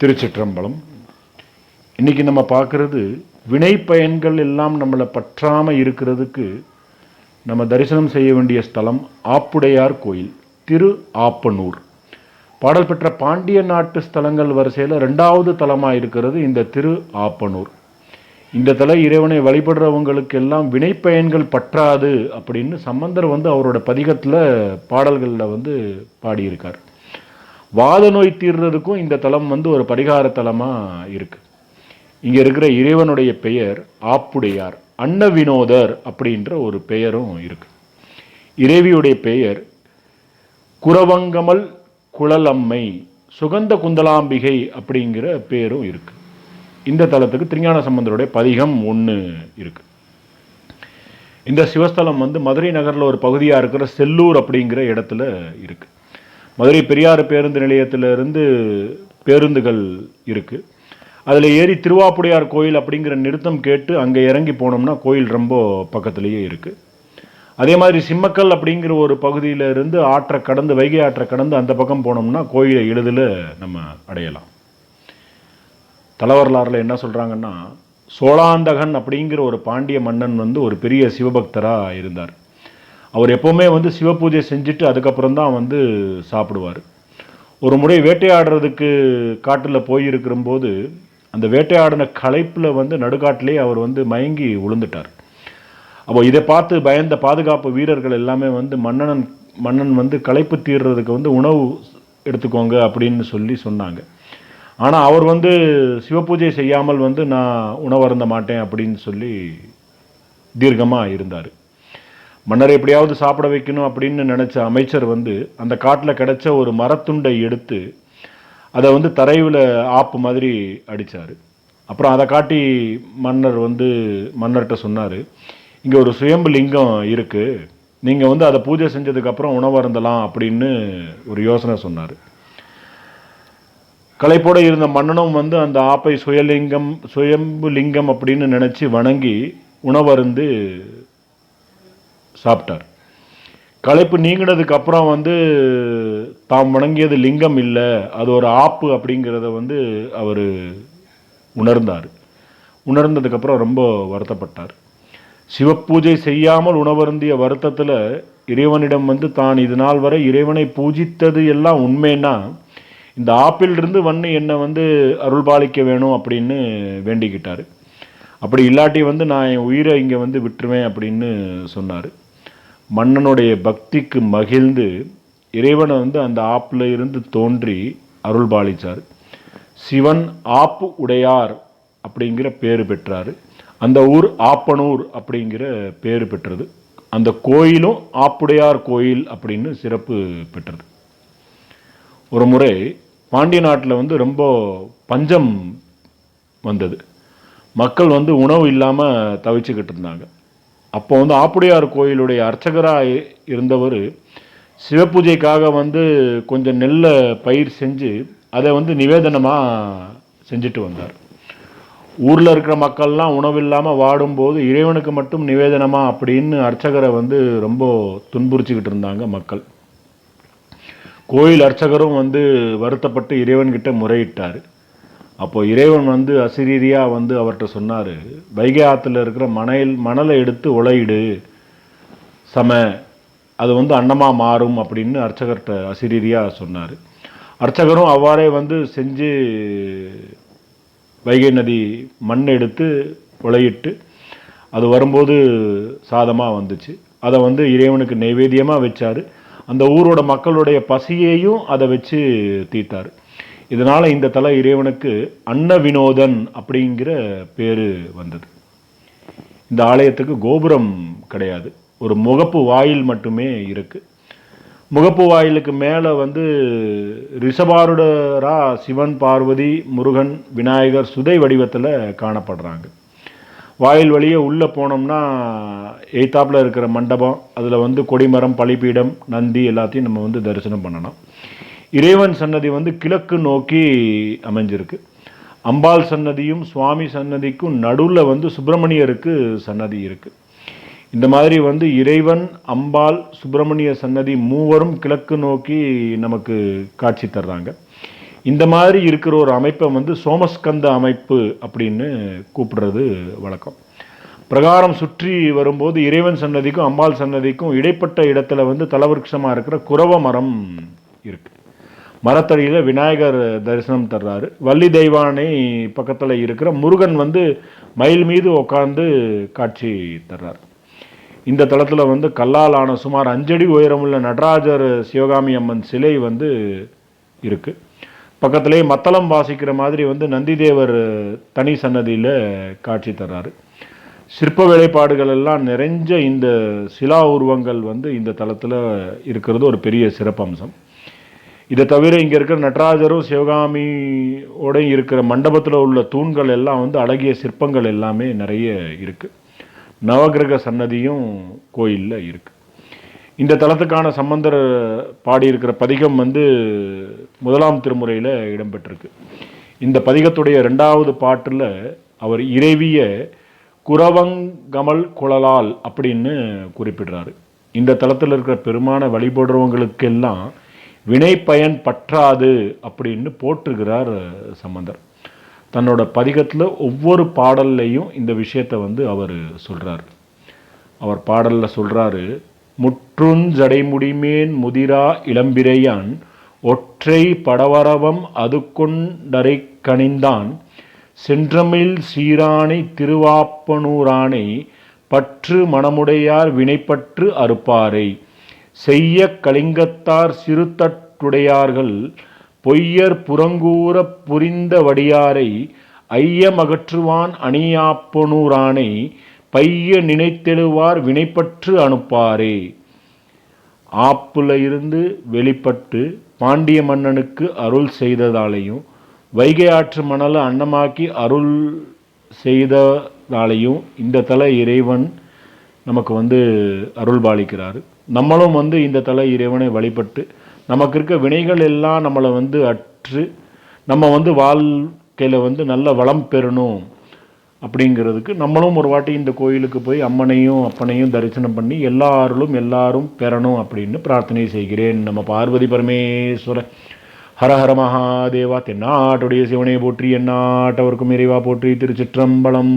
திருச்சிற்றம்பலம். இன்றைக்கி நம்ம பார்க்குறது வினை பயன்கள் எல்லாம் நம்மளை பற்றாமல் இருக்கிறதுக்கு நம்ம தரிசனம் செய்ய வேண்டிய ஸ்தலம் ஆப்புடையார் கோயில் திரு ஆப்பனூர். பாடல் பெற்ற பாண்டிய நாட்டு ஸ்தலங்கள் வரிசையில் ரெண்டாவது தலமாக இருக்கிறது இந்த திரு ஆப்பனூர். இந்த தல இறைவனை வழிபடுறவங்களுக்கெல்லாம் எல்லாம் வினைப்பயன்கள் பற்றாது அப்படின்னு சம்பந்தர் வந்து அவரோட பதிகத்தில் பாடல்களில் வந்து பாடியிருக்கார். வாத நோய் தீர்றதுக்கும் இந்த தலம் வந்து ஒரு பரிகார தலமாக இருக்குது இங்கே இருக்கிற இறைவனுடைய பெயர் ஆப்புடையார் அன்ன வினோதர் அப்படின்ற ஒரு பெயரும் இருக்குது இறைவியுடைய பெயர் குரவங்கமல் குழலம்மை சுகந்த குந்தலாம்பிகை அப்படிங்கிற பேரும் இருக்குது இந்த தலத்துக்கு திருஞான சம்பந்தருடைய பதிகம் ஒன்று இருக்குது இந்த சிவஸ்தலம் வந்து மதுரை நகரில் ஒரு பகுதியாக இருக்கிற செல்லூர் அப்படிங்கிற இடத்துல இருக்குது மதுரை பெரியார் பேருந்து நிலையத்திலிருந்து பேருந்துகள் இருக்குது அதில் ஏறி திருவாப்புடையார் கோயில் அப்படிங்கிற நிறுத்தம் கேட்டு அங்கே இறங்கி போனோம்னா கோயில் ரொம்ப பக்கத்துலேயே இருக்குது அதே மாதிரி சிம்மக்கல் அப்படிங்கிற ஒரு பகுதியில் இருந்து ஆற்றை கடந்து வைகை ஆற்றை கடந்து அந்த பக்கம் போனோம்னா கோயிலை எளிதில் நம்ம அடையலாம். தலைவரலாறில் என்ன சொல்கிறாங்கன்னா சோழாந்தகன் அப்படிங்கிற ஒரு பாண்டிய மன்னன் வந்து ஒரு பெரிய சிவபக்தராக இருந்தார். அவர் எப்போவுமே வந்து சிவ பூஜை செஞ்சுட்டு அதுக்கப்புறம் தான் வந்து சாப்பிடுவார். ஒரு முறை வேட்டையாடுறதுக்கு காட்டில் போயிருக்கிறபோது அந்த வேட்டையாடின களைப்பில் வந்து நடுக்காட்டிலே அவர் வந்து மயங்கி விழுந்துட்டார் அப்போ இதை பார்த்து பயந்த பாதுகாப்பு வீரர்கள் எல்லாமே வந்து மன்னனன் மன்னன் வந்து களைப்பு தீர்றதுக்கு வந்து உணவு எடுத்துக்கோங்க அப்படின்னு சொல்லி சொன்னாங்க. ஆனால் அவர் வந்து சிவபூஜை செய்யாமல் வந்து நான் உணவருந்த மாட்டேன் அப்படின்னு சொல்லி தீர்க்கமாக இருந்தார். மன்னர் எப்படியாவது சாப்பிட வைக்கணும் அப்படின்னு நினச்ச அமைச்சர் வந்து அந்த காட்டில் கிடச்ச ஒரு மரத்துண்டை எடுத்து அதை வந்து தரையில் ஆப்பு மாதிரி அடித்தார் அப்புறம் அதை காட்டி மன்னர் வந்து மன்னர்கிட்ட சொன்னார் இங்கே ஒரு சுயம்பு லிங்கம் இருக்குது நீங்கள் வந்து அதை பூஜை செஞ்சதுக்கப்புறம் உணவு அருந்தலாம் அப்படின்னு ஒரு யோசனை சொன்னார். களைப்போட இருந்த மன்னனும் வந்து அந்த ஆப்பை சுயலிங்கம் சுயம்பு லிங்கம் அப்படின்னு நினச்சி வணங்கி உணவருந்து சாப்பிட்டார். களைப்பு நீங்கினதுக்கு அப்புறம் வந்து தாம் வணங்கியது லிங்கம் இல்லை அது ஒரு ஆப்பு அப்படிங்கிறத வந்து அவர் உணர்ந்தார். உணர்ந்ததுக்கப்புறம் ரொம்ப வருத்தப்பட்டார். சிவப்பூஜை செய்யாமல் உணவருந்திய வருத்தத்தில் இறைவனிடம் வந்து தான் இது நாள் வரை இறைவனை பூஜித்தது எல்லாம் உண்மைன்னா இந்த ஆப்பிலிருந்து வந்து என்னை வந்து அருள்பாலிக்க வேணும் அப்படின்னு வேண்டிக்கிட்டார். அப்படி இல்லாட்டி வந்து நான் என் உயிரை இங்கே வந்து விட்டுருவேன் அப்படின்னு சொன்னார். மன்னனுடைய பக்திக்கு மகிழ்ந்து இறைவனை வந்து அந்த ஆப்பில் இருந்து தோன்றி அருள் பாலித்தார் சிவன் ஆப்பு உடையார் அப்படிங்கிற பேர் பெற்றார். அந்த ஊர் ஆப்பனூர் அப்படிங்கிற பேர் பெற்றது. அந்த கோயிலும் ஆப்புடையார் கோயில் அப்படின்னு சிறப்பு பெற்றது. ஒரு முறை பாண்டிய நாட்டில் வந்து ரொம்ப பஞ்சம் வந்தது. மக்கள் வந்து உணவு இல்லாமல் தவிச்சுக்கிட்டு இருந்தாங்க. அப்போ வந்து ஆப்புடையார் கோயிலுடைய அர்ச்சகராக இருந்தவர் சிவபூஜைக்காக வந்து கொஞ்சம் நெல்லை பயிர் செஞ்சு அதை வந்து நிவேதனமாக செஞ்சுட்டு வந்தார். ஊரில் இருக்கிற மக்கள்லாம் உணவு இல்லாமல் வாடும்போது இறைவனுக்கு மட்டும் நிவேதனமாக அப்படின்னு அர்ச்சகரை வந்து ரொம்ப துன்புறுச்சிக்கிட்டு இருந்தாங்க மக்கள். கோயில் அர்ச்சகரும் வந்து வருத்தப்பட்டு இறைவன்கிட்ட முறையிட்டார். அப்போது இறைவன் வந்து அசிரீரியாக வந்து அவர்கிட்ட சொன்னார் வைகை ஆற்றுல இருக்கிற மணல் மணலை எடுத்து உலையிடு சம அது வந்து அன்னமாக மாறும் அப்படின்னு அர்ச்சகர்கிட்ட அசிரீரியாக சொன்னார். அர்ச்சகரும் அவ்வாறே வந்து செஞ்சு வைகை நதி மண் எடுத்து உலையிட்டு அது வரும்போது சாதமாக வந்துச்சு. அதை வந்து இறைவனுக்கு நைவேத்தியமாக வச்சார். அந்த ஊரோட மக்களுடைய பசியையும் அதை வச்சு தீர்த்தார். இதனால் இந்த தல இறைவனுக்கு அன்ன வினோதன் அப்படிங்கிற பேர் வந்தது. இந்த ஆலயத்துக்கு கோபுரம் கிடையாது. ஒரு முகப்பு வாயில் மட்டுமே இருக்குது முகப்பு வாயிலுக்கு மேலே வந்து ரிஷபாருடரா சிவன் பார்வதி முருகன் விநாயகர் சுதை வடிவத்தில் காணப்படுறாங்க. வாயில் வழியே உள்ளே போனோம்னா எய்த்தாப்பில் இருக்கிற மண்டபம் அதில் வந்து கொடிமரம் பழிப்பீடம் நந்தி எல்லாத்தையும் நம்ம வந்து தரிசனம் பண்ணணும் இறைவன் சன்னதி வந்து கிழக்கு நோக்கி அமைஞ்சிருக்கு. அம்பாள் சன்னதியும் சுவாமி சன்னதிக்கும் நடுவில் வந்து சுப்பிரமணியருக்கு சன்னதி இருக்குது இந்த மாதிரி வந்து இறைவன் அம்பாள் சுப்பிரமணிய சன்னதி மூவரும் கிழக்கு நோக்கி நமக்கு காட்சி தர்றாங்க. இந்த மாதிரி இருக்கிற ஒரு அமைப்பை வந்து சோமஸ்கந்த அமைப்பு அப்படின்னு கூப்பிடுறது வழக்கம். பிரகாரம் சுற்றி வரும்போது இறைவன் சன்னதிக்கும் அம்பாள் சன்னதிக்கும் இடைப்பட்ட இடத்துல வந்து தலவருஷமாக இருக்கிற குரவ மரம் இருக்குது மரத்தடியில் விநாயகர் தரிசனம் தர்றாரு. வள்ளி தெய்வானை பக்கத்தில் இருக்கிற முருகன் வந்து மயில் மீது உட்காந்து காட்சி தர்றார். இந்த தளத்தில் வந்து கல்லால் ஆன சுமார் அஞ்சடி உயரமுள்ள நடராஜர் சிவகாமி அம்மன் சிலை வந்து இருக்கு. பக்கத்திலே மத்தளம் வாசிக்கிற மாதிரி வந்து நந்திதேவர் தனி சன்னதியில் காட்சி தர்றாரு. சிற்ப வேலைப்பாடுகள் எல்லாம் நிறைஞ்ச இந்த சிலா உருவங்கள் வந்து இந்த தளத்தில் இருக்கிறது ஒரு பெரிய சிறப்பம்சம். இதை தவிர இங்கே இருக்கிற நடராஜரும் சிவகாமியோட இருக்கிற மண்டபத்தில் உள்ள தூண்கள் எல்லாம் வந்து அழகிய சிற்பங்கள் எல்லாமே நிறைய இருக்குது நவகிரக சன்னதியும் கோயிலில் இருக்குது இந்த தலத்துக்கான சம்பந்தர் பாடியிருக்கிற பதிகம் வந்து முதலாம் திருமுறையில் இடம்பெற்றிருக்கு. இந்த பதிகத்துடைய ரெண்டாவது பாட்டில் அவர் இறைவிய குரவங்கமல் குழலால் அப்படின்னு குறிப்பிடுறாரு. இந்த தளத்தில் இருக்கிற பெருமான வழிபடுறவங்களுக்கெல்லாம் வினை பயன் பற்றாது அப்படின்னு போற்றுகிறார் சம்பந்தர். தன்னோட பதிகத்தில் ஒவ்வொரு பாடல்லையும் இந்த விஷயத்தை வந்து அவர் சொல்கிறார் அவர் பாடலில் சொல்கிறாரு முற்றுஞ்சடைமுடிமேன் முதிரா இளம்பிரையான் ஒற்றை படவரவம் அது கொண்டரை கணிந்தான் சென்றமிழ் சீரானை திருவாப்பனூரானை பற்று மணமுடையார் வினைப்பற்று அறுப்பாரை. செய்ய கலிங்கத்தார் சிறுத்தட்டுடையார்கள் பொய்யர் புறங்கூற புரிந்த வடியாரை ஐயமகற்றுவான் அணியாப்பனூரானை பைய நினைத்தெழுவார் வினைப்பற்று அனுப்பாரே. ஆப்புல இருந்து வெளிப்பட்டு பாண்டிய மன்னனுக்கு அருள் செய்ததாலையும் வைகை ஆற்று மணலை அன்னமாக்கி அருள் செய்ததாலையும் இந்த தல இறைவன் நமக்கு வந்து அருள் பாலிக்கிறார் நம்மளும் வந்து இந்த தல இறைவனை வழிபட்டு நமக்கு இருக்க வினைகள் எல்லாம் நம்மளை வந்து அற்று நம்ம வந்து வாழ்க்கையில் வந்து நல்ல வளம் பெறணும் அப்படிங்கிறதுக்கு நம்மளும் ஒரு வாட்டி இந்த கோயிலுக்கு போய் அம்மனையும் அப்பனையும் தரிசனம் பண்ணி எல்லாருளும் எல்லாரும் பெறணும் அப்படின்னு பிரார்த்தனை செய்கிறேன். நம்ம பார்வதி பரமேஸ்வர ஹர ஹர மகாதேவா தென்னாட்டுடைய சிவனை போற்றி எந்நாட்டவருக்கும் இறைவா போற்றி திருச்சிற்றம்பலம்.